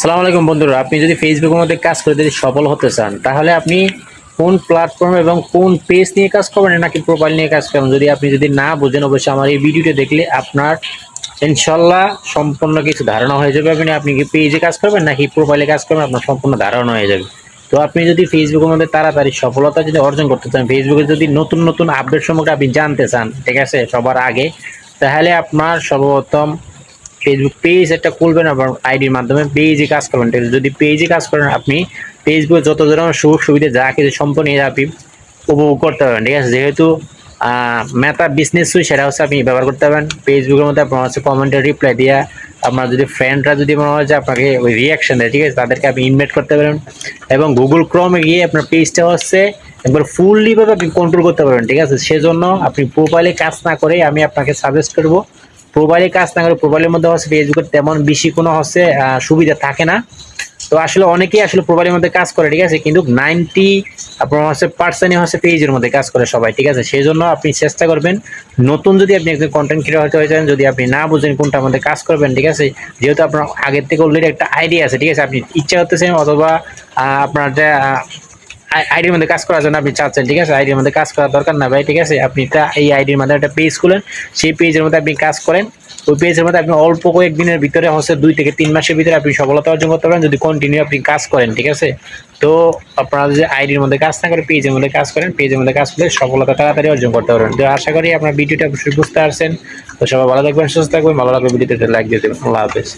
আসসালামু আলাইকুম বন্ধুরা, আপনি যদি ফেসবুকের মধ্যে কাজ করে যদি সফল হতে চান, তাহলে আপনি কোন প্ল্যাটফর্ম এবং কোন পেজ নিয়ে কাজ করবেন নাকি প্রোফাইল নিয়ে কাজ করবেন? যদি আপনি যদি না বোঝেন, অবশ্যই আমার এই ভিডিওটা দেখলে আপনার ইনশাল্লাহ সম্পূর্ণ কিছু ধারণা হয়ে যাবে। আপনি আপনি কি পেজে কাজ করবেন নাকি প্রোফাইলে কাজ করবেন, আপনার সম্পূর্ণ ধারণা হয়ে যাবে। তো আপনি যদি ফেসবুকের মধ্যে তাড়াতাড়ি সফলতা যদি অর্জন করতে চান ফেসবুকে যদি নতুন নতুন আপডেট সম্পর্কে আপনি জানতে চান, ঠিক আছে, সবার আগে, তাহলে আপনার সর্বপ্রথম ফেসবুক পেজ একটা খুলবেন আবার আইডির মাধ্যমে পেজে কাজ করবেন? যদি পেজে কাজ করেন আপনি ফেসবুকে যত ধরনের সুযোগ সুবিধা যা কিছু সম্পূর্ণ আপনি উপভোগ করতে পারবেন, ঠিক আছে? যেহেতু মেটা বিজনেস সেটা হচ্ছে আপনি ব্যবহার করতে পারবেন। ফেসবুকের মধ্যে আপনার হচ্ছে কমেন্টের রিপ্লাই দিয়া, আপনার যদি ফ্রেন্ডরা যদি মনে হয় যে আপনাকে ওই রিয়াকশন দেয়, ঠিক আছে? তাদেরকে আপনি ইনভাইট করতে পারেন এবং গুগল ক্রমে গিয়ে আপনার পেজটা হচ্ছে একবার ফুললি ভাবে আপনি কন্ট্রোল করতে পারবেন, ঠিক আছে? সেজন্য আপনি প্রোফাইলে কাজ না করে আমি আপনাকে সাজেস্ট করব প্রোফাইলে কাজ না করে প্রোফাইলের মধ্যে হচ্ছে ফেসবুকের তেমন বেশি কোনো হচ্ছে সুবিধা থাকে না। তো আসলে অনেকেই আসলে প্রোফাইলের মধ্যে কাজ করে, ঠিক আছে? কিন্তু নাইনটি আপনার হচ্ছে পার্সেন্টই হচ্ছে পেজের মধ্যে কাজ করে সবাই, ঠিক আছে? সেই জন্য আপনি চেষ্টা করবেন, নতুন যদি আপনি একজন কন্টেন্ট ক্রিয়েটর হতে হয়েছেন যদি আপনি না বুঝেন কোনটার মধ্যে কাজ করবেন, ঠিক আছে? যেহেতু আপনার আগের থেকে অলরেডি একটা আইডিয়া আছে, ঠিক আছে? আপনি ইচ্ছা করতেছেন অথবা আপনার যে আইডির মধ্যে কাজ করার জন্য আপনি চাচ্ছেন, ঠিক আছে? আইডির মধ্যে কাজ করার দরকার না ভাই, ঠিক আছে? আপনি একটা এই আইডির মধ্যে একটা পেজ খুলেন, সেই পেজের মধ্যে আপনি কাজ করেন। ওই পেজের মধ্যে আপনি অল্প কয়েকদিনের ভিতরে, হচ্ছে দুই থেকে তিন মাসের ভিতরে আপনি সফলতা অর্জন করতে পারেন যদি কন্টিনিউ আপনি কাজ করেন, ঠিক আছে? তো আপনারা যে আইডির মধ্যে কাজ না করে পেজের মধ্যে কাজ করেন পেজের মধ্যে কাজ করলে সফলতা তাড়াতাড়ি অর্জন করতে পারবেন। তো আশা করি আপনার ভিডিওটা বুঝতে পারছেন। তো সবাই ভালো থাকবেন, সুস্থ থাকবেন, ভালো লাগবে ভিডিওতে লাইক দিয়ে দেবেন। আল্লাহ হাফেজ।